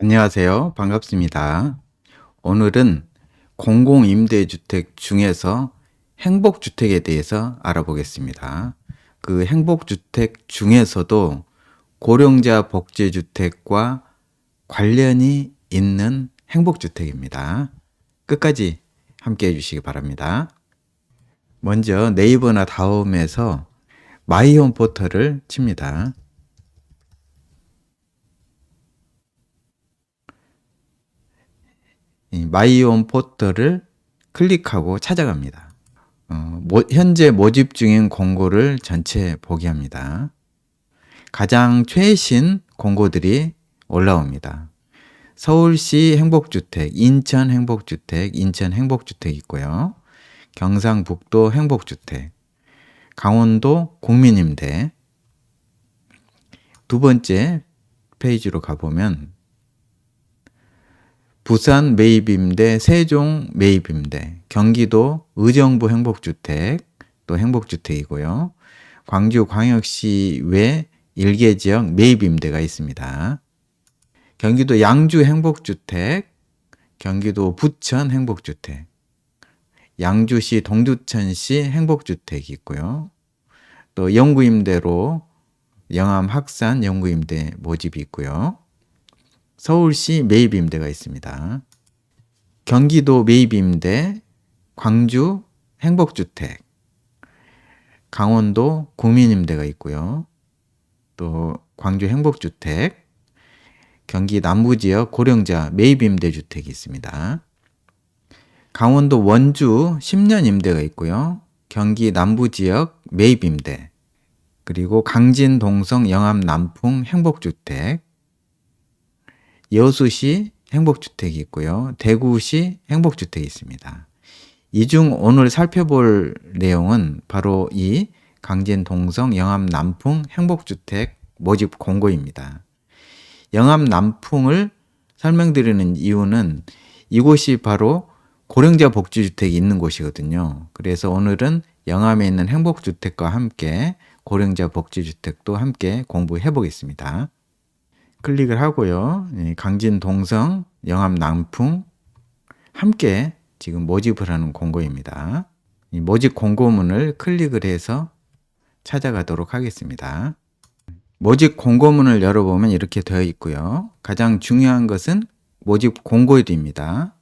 안녕하세요. 반갑습니다. 오늘은 공공임대주택 중에서 행복주택에 대해서 알아보겠습니다. 그 행복주택 중에서도 고령자 복지주택과 관련이 있는 행복주택입니다. 끝까지 함께 해주시기 바랍니다. 먼저 네이버나 다음에서 마이홈 포털을 칩니다. 마이홈 포털을 클릭하고 찾아갑니다. 어, 모- 현재 모집 중인 공고를 전체 보게 합니다. 가장 최신 공고들이 올라옵니다. 서울시 행복주택, 인천 행복주택, 인천 행복주택 있고요. 경상북도 행복주택, 강원도 국민임대. 두 번째 페이지로 가보면 부산 매입임대, 세종 매입임대, 경기도 의정부 행복주택, 또 행복주택이고요. 광주 광역시 외 일개 지역 매입임대가 있습니다. 경기도 양주 행복주택, 경기도 부천 행복주택, 양주시 동두천시 행복주택이 있고요. 또 영구임대로 영암 학산 영구임대 모집이 있고요. 서울시 매입임대가 있습니다. 경기도 매입임대, 광주 행복주택, 강원도 국민임대가 있고요. 또 광주 행복주택, 경기 남부지역 고령자 매입임대 주택이 있습니다. 강원도 원주 10년 임대가 있고요. 경기 남부지역 매입임대, 그리고 강진 동성 영암 남풍 행복주택, 여수시 행복주택이 있고요. 대구시 행복주택이 있습니다. 이 중 오늘 살펴볼 내용은 바로 이 강진 동성 영암 남풍 행복주택 모집 공고입니다. 영암 남풍을 설명드리는 이유는 이곳이 바로 고령자 복지주택이 있는 곳이거든요. 그래서 오늘은 영암에 있는 행복주택과 함께 고령자 복지주택도 함께 공부해 보겠습니다. 클릭을 하고요. 이 강진 동성 영암 남풍 함께 지금 모집을 하는 공고입니다. 이 모집 공고문을 클릭을 해서 찾아가도록 하겠습니다. 모집 공고문을 열어보면 이렇게 되어 있고요. 가장 중요한 것은 모집 공고일입니다.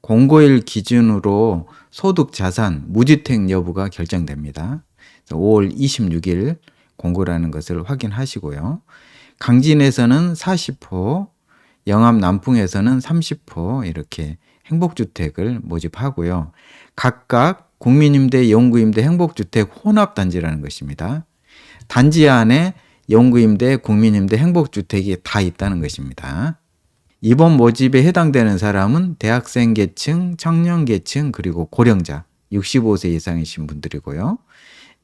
공고일 기준으로 소득 자산 무주택 여부가 결정됩니다. 5월 26일 공고라는 것을 확인하시고요. 강진에서는 40호, 영암 남풍에서는 30호 이렇게 행복주택을 모집하고요. 각각 국민임대, 영구임대, 행복주택 혼합단지라는 것입니다. 단지 안에 영구임대, 국민임대, 행복주택이 다 있다는 것입니다. 이번 모집에 해당되는 사람은 대학생 계층, 청년 계층, 그리고 고령자, 65세 이상이신 분들이고요.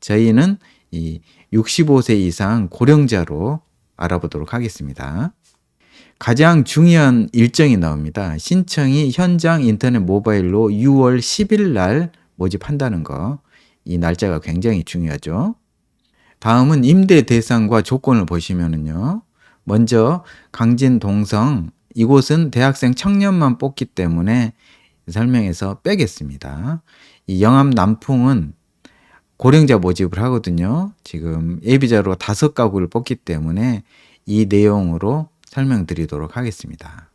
저희는 이 65세 이상 고령자로 알아보도록 하겠습니다. 가장 중요한 일정이 나옵니다. 신청이 현장 인터넷 모바일로 6월 10일 날 모집한다는 거. 이 날짜가 굉장히 중요하죠. 다음은 임대 대상과 조건을 보시면은요. 먼저 강진 동성 이곳은 대학생 청년만 뽑기 때문에 설명에서 빼겠습니다. 이 영암 남풍은 고령자 모집을 하거든요. 지금 예비자로 다섯 가구를 뽑기 때문에 이 내용으로 설명드리도록 하겠습니다.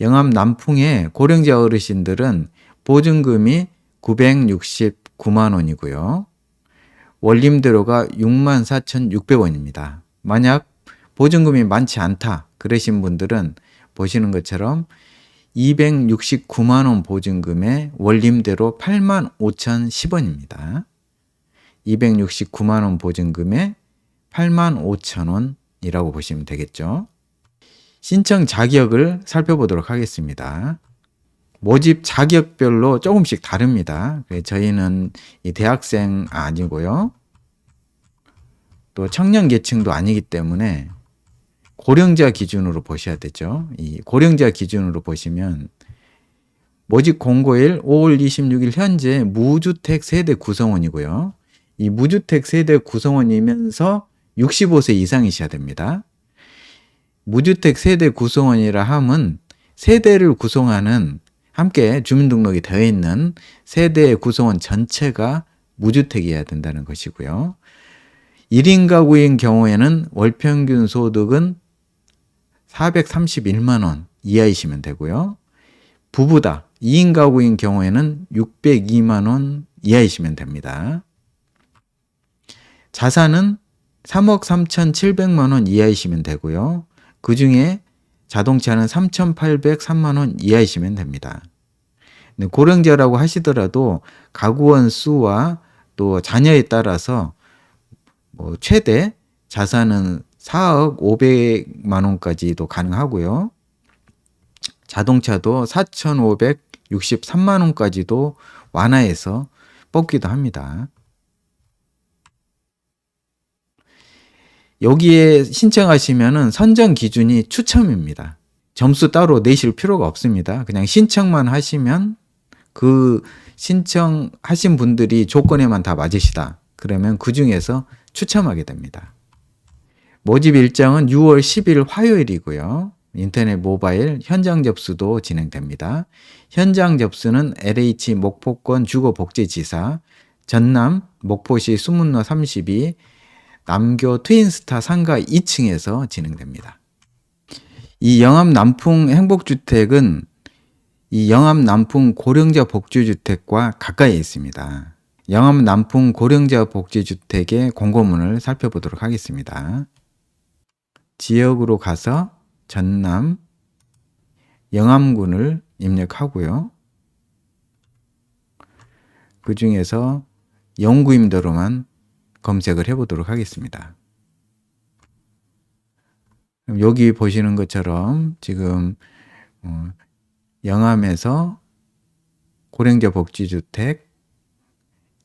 영암 남풍의 고령자 어르신들은 보증금이 969만 원이고요. 원림대로가 64,600원입니다. 만약 보증금이 많지 않다 그러신 분들은 보시는 것처럼 269만 원 보증금에 원림대로 8만 5,010원입니다. 269만 원 보증금에 8만 5천 원이라고 보시면 되겠죠. 신청 자격을 살펴보도록 하겠습니다. 모집 자격별로 조금씩 다릅니다. 그래서 저희는 이 대학생 아니고요. 또 청년 계층도 아니기 때문에 고령자 기준으로 보셔야 되죠. 이 고령자 기준으로 보시면 모집 공고일 5월 26일 현재 무주택 세대 구성원이고요. 이 무주택 세대 구성원이면서 65세 이상이셔야 됩니다. 무주택 세대 구성원이라 함은 세대를 구성하는 함께 주민등록이 되어 있는 세대의 구성원 전체가 무주택이어야 된다는 것이고요. 1인 가구인 경우에는 월 평균 소득은 431만 원 이하이시면 되고요. 부부다. 2인 가구인 경우에는 602만 원 이하이시면 됩니다. 자산은 3억 3,700만 원 이하이시면 되고요. 그 중에 자동차는 3,803만 원 이하이시면 됩니다. 고령자라고 하시더라도 가구원 수와 또 자녀에 따라서 뭐 최대 자산은 4억 500만 원까지도 가능하고요. 자동차도 4,563만 원까지도 완화해서 뽑기도 합니다. 여기에 신청하시면은 선정 기준이 추첨입니다. 점수 따로 내실 필요가 없습니다. 그냥 신청만 하시면 그 신청하신 분들이 조건에만 다 맞으시다. 그러면 그 중에서 추첨하게 됩니다. 모집 일정은 6월 10일 화요일이고요. 인터넷 모바일 현장 접수도 진행됩니다. 현장 접수는 LH 목포권 주거복지지사, 전남 목포시 수문로 32, 남교 트윈스타 상가 2층에서 진행됩니다. 이 영암 남풍 행복주택은 이 영암 남풍 고령자 복지주택과 가까이 있습니다. 영암 남풍 고령자 복지주택의 공고문을 살펴보도록 하겠습니다. 지역으로 가서 전남 영암군을 입력하고요. 그 중에서 영구임대로만 검색을 해보도록 하겠습니다. 여기 보시는 것처럼 지금 어, 영암에서 고령자 복지주택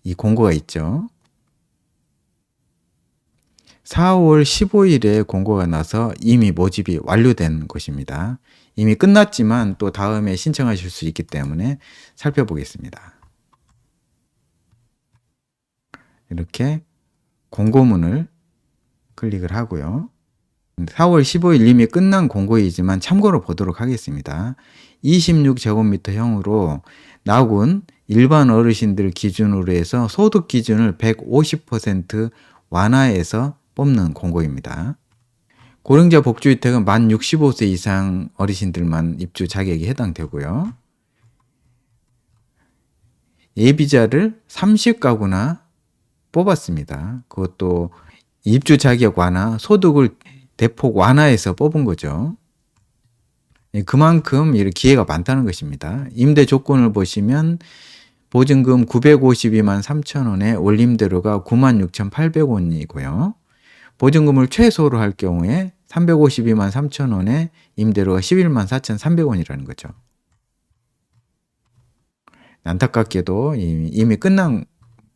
이 공고가 있죠. 4월 15일에 공고가 나서 이미 모집이 완료된 것입니다. 이미 끝났지만 또 다음에 신청하실 수 있기 때문에 살펴보겠습니다. 이렇게 공고문을 클릭을 하고요. 4월 15일 이미 끝난 공고이지만 참고로 보도록 하겠습니다. 26제곱미터형으로 나군 일반 어르신들 기준으로 해서 소득 기준을 150% 완화해서 뽑는 공고입니다. 고령자 복주주택은 만 65세 이상 어르신들만 입주 자격이 해당되고요. 예비자를 30가구나 뽑았습니다. 그것도 입주 자격 완화, 소득을 대폭 완화해서 뽑은 거죠. 예, 그만큼 기회가 많다는 것입니다. 임대 조건을 보시면 보증금 952만 3천 원에 올림대로가 9만 6,800원이고요. 보증금을 최소로 할 경우에 352만 3천 원에 임대료가 11만 4,300원이라는 거죠. 안타깝게도 이미 끝난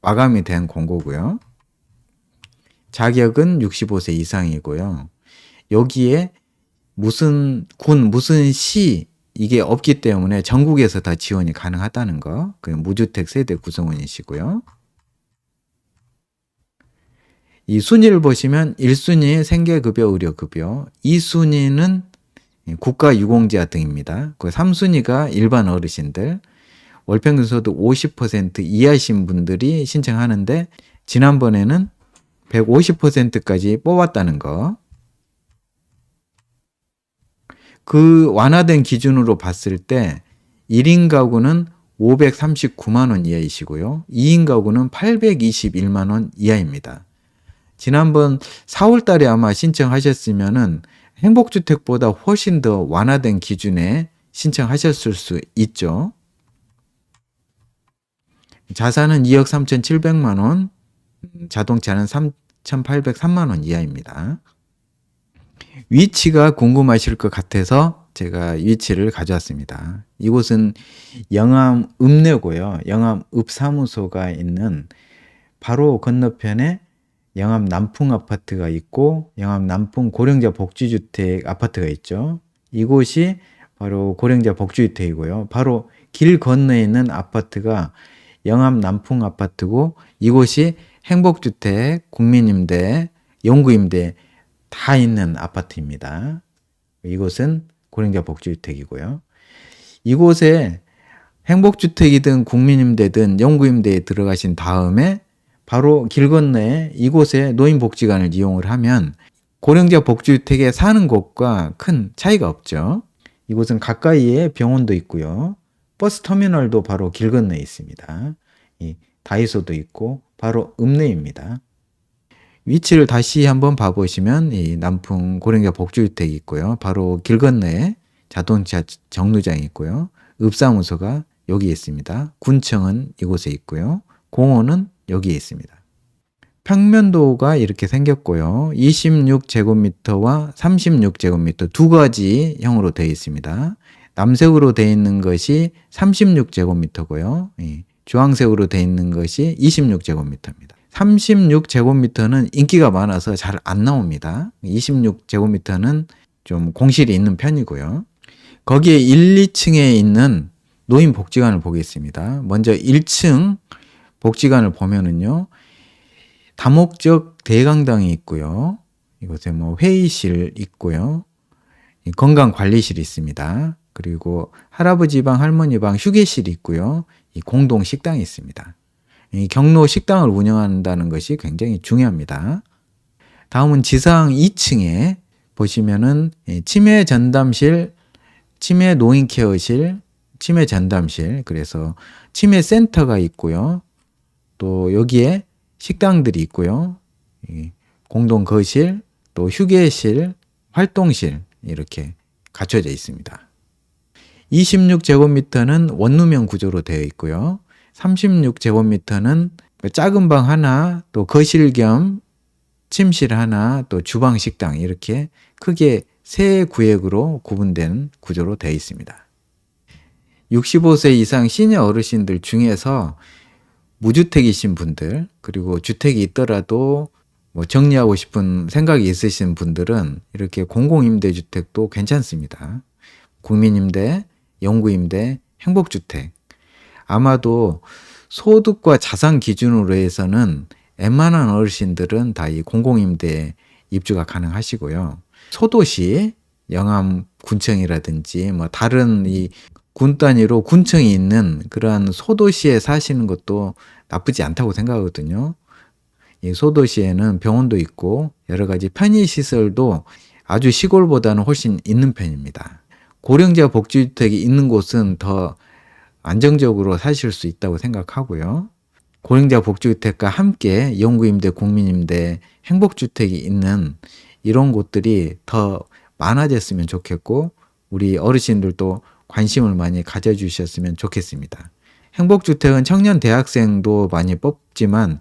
마감이 된 공고고요. 자격은 65세 이상이고요. 여기에 무슨 군, 무슨 시 이게 없기 때문에 전국에서 다 지원이 가능하다는 거. 그 무주택 세대 구성원이시고요. 이 순위를 보시면 1순위 생계급여, 의료급여, 2순위는 국가유공자 등입니다. 그 3순위가 일반 어르신들, 월평균 소득 50% 이하신 분들이 신청하는데 지난번에는 150%까지 뽑았다는 거. 그 완화된 기준으로 봤을 때 1인 가구는 539만 원 이하이시고요. 2인 가구는 821만 원 이하입니다. 지난번 4월 달에 아마 신청하셨으면은 행복주택보다 훨씬 더 완화된 기준에 신청하셨을 수 있죠. 자산은 2억 3,700만 원, 자동차는 3,803만 원 이하입니다. 위치가 궁금하실 것 같아서 제가 위치를 가져왔습니다. 이곳은 영암 읍내고요. 영암 읍사무소가 있는 바로 건너편에 영암 남풍 아파트가 있고 영암 남풍 고령자 복지주택 아파트가 있죠. 이곳이 바로 고령자 복지주택이고요. 바로 길 건너에 있는 아파트가 영암 남풍 아파트고 이곳이 행복주택, 국민임대, 연구임대 다 있는 아파트입니다. 이곳은 고령자 복지주택이고요. 이곳에 행복주택이든 국민임대든 영구임대에 들어가신 다음에 바로 길 건너에 이곳에 노인복지관을 이용을 하면 고령자 복지주택에 사는 곳과 큰 차이가 없죠. 이곳은 가까이에 병원도 있고요. 버스 터미널도 바로 길 건너에 있습니다. 이 다이소도 있고 바로 읍내입니다. 위치를 다시 한번 봐보시면 이 남풍 고령자 복지주택이 있고요. 바로 길 건너에 자동차 정류장이 있고요. 읍사무소가 여기에 있습니다. 군청은 이곳에 있고요. 공원은 여기에 있습니다. 평면도가 이렇게 생겼고요. 26제곱미터와 36제곱미터 두 가지 형으로 되어 있습니다. 남색으로 되어 있는 것이 36제곱미터고요. 주황색으로 되어 있는 것이 26제곱미터입니다. 36제곱미터는 인기가 많아서 잘 안 나옵니다. 26제곱미터는 좀 공실이 있는 편이고요. 거기에 1, 2층에 있는 노인 복지관을 보겠습니다. 먼저 1층 복지관을 보면은요. 다목적 대강당이 있고요. 이곳에 뭐 회의실 있고요. 건강 관리실이 있습니다. 그리고 할아버지 방, 할머니 방 휴게실이 있고요. 이 공동 식당이 있습니다. 이 경로 식당을 운영한다는 것이 굉장히 중요합니다. 다음은 지상 2층에 보시면은 치매 전담실, 치매 노인 케어실, 치매 전담실, 그래서 치매 센터가 있고요. 또 여기에 식당들이 있고요. 공동 거실, 또 휴게실, 활동실 이렇게 갖춰져 있습니다. 26제곱미터는 원룸형 구조로 되어 있고요. 36제곱미터는 작은 방 하나, 또 거실 겸 침실 하나, 또 주방 식당 이렇게 크게 세 구역으로 구분된 구조로 되어 있습니다. 65세 이상 시니어 어르신들 중에서 무주택이신 분들, 그리고 주택이 있더라도 뭐 정리하고 싶은 생각이 있으신 분들은 이렇게 공공임대주택도 괜찮습니다. 국민임대, 영구임대, 행복주택. 아마도 소득과 자산 기준으로 해서는 웬만한 어르신들은 다 이 공공임대 입주가 가능하시고요. 소도시, 영암 군청이라든지 뭐 다른 이 군 단위로 군청이 있는 그러한 소도시에 사시는 것도 나쁘지 않다고 생각하거든요. 이 소도시에는 병원도 있고 여러 가지 편의 시설도 아주 시골보다는 훨씬 있는 편입니다. 고령자 복지주택이 있는 곳은 더 안정적으로 사실 수 있다고 생각하고요. 고령자 복지주택과 함께 영구임대, 국민임대, 행복주택이 있는 이런 곳들이 더 많아졌으면 좋겠고 우리 어르신들도 관심을 많이 가져주셨으면 좋겠습니다. 행복주택은 청년 대학생도 많이 뽑지만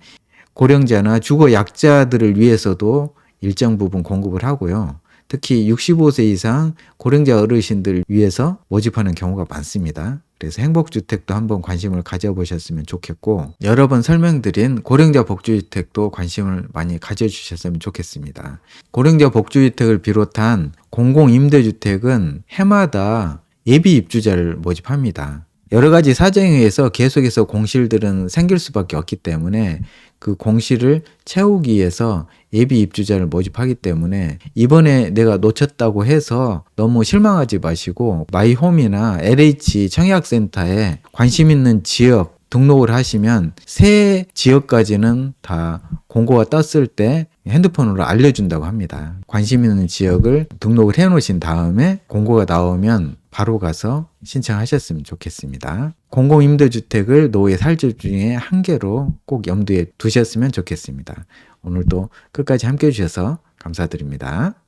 고령자나 주거 약자들을 위해서도 일정 부분 공급을 하고요. 특히 65세 이상 고령자 어르신들 위해서 모집하는 경우가 많습니다. 그래서 행복주택도 한번 관심을 가져보셨으면 좋겠고 여러 번 설명드린 고령자 복지주택도 관심을 많이 가져주셨으면 좋겠습니다. 고령자 복지주택을 비롯한 공공임대주택은 해마다 예비 입주자를 모집합니다. 여러 가지 사정에 의해서 계속해서 공실들은 생길 수밖에 없기 때문에 그 공실을 채우기 위해서 예비 입주자를 모집하기 때문에 이번에 내가 놓쳤다고 해서 너무 실망하지 마시고 마이홈이나 LH 청약센터에 관심 있는 지역 등록을 하시면 새 지역까지는 다 공고가 떴을 때 핸드폰으로 알려준다고 합니다. 관심 있는 지역을 등록을 해 놓으신 다음에 공고가 나오면 바로 가서 신청하셨으면 좋겠습니다. 공공임대주택을 노후의 살집 중에 한 개로 꼭 염두에 두셨으면 좋겠습니다. 오늘도 끝까지 함께 해주셔서 감사드립니다.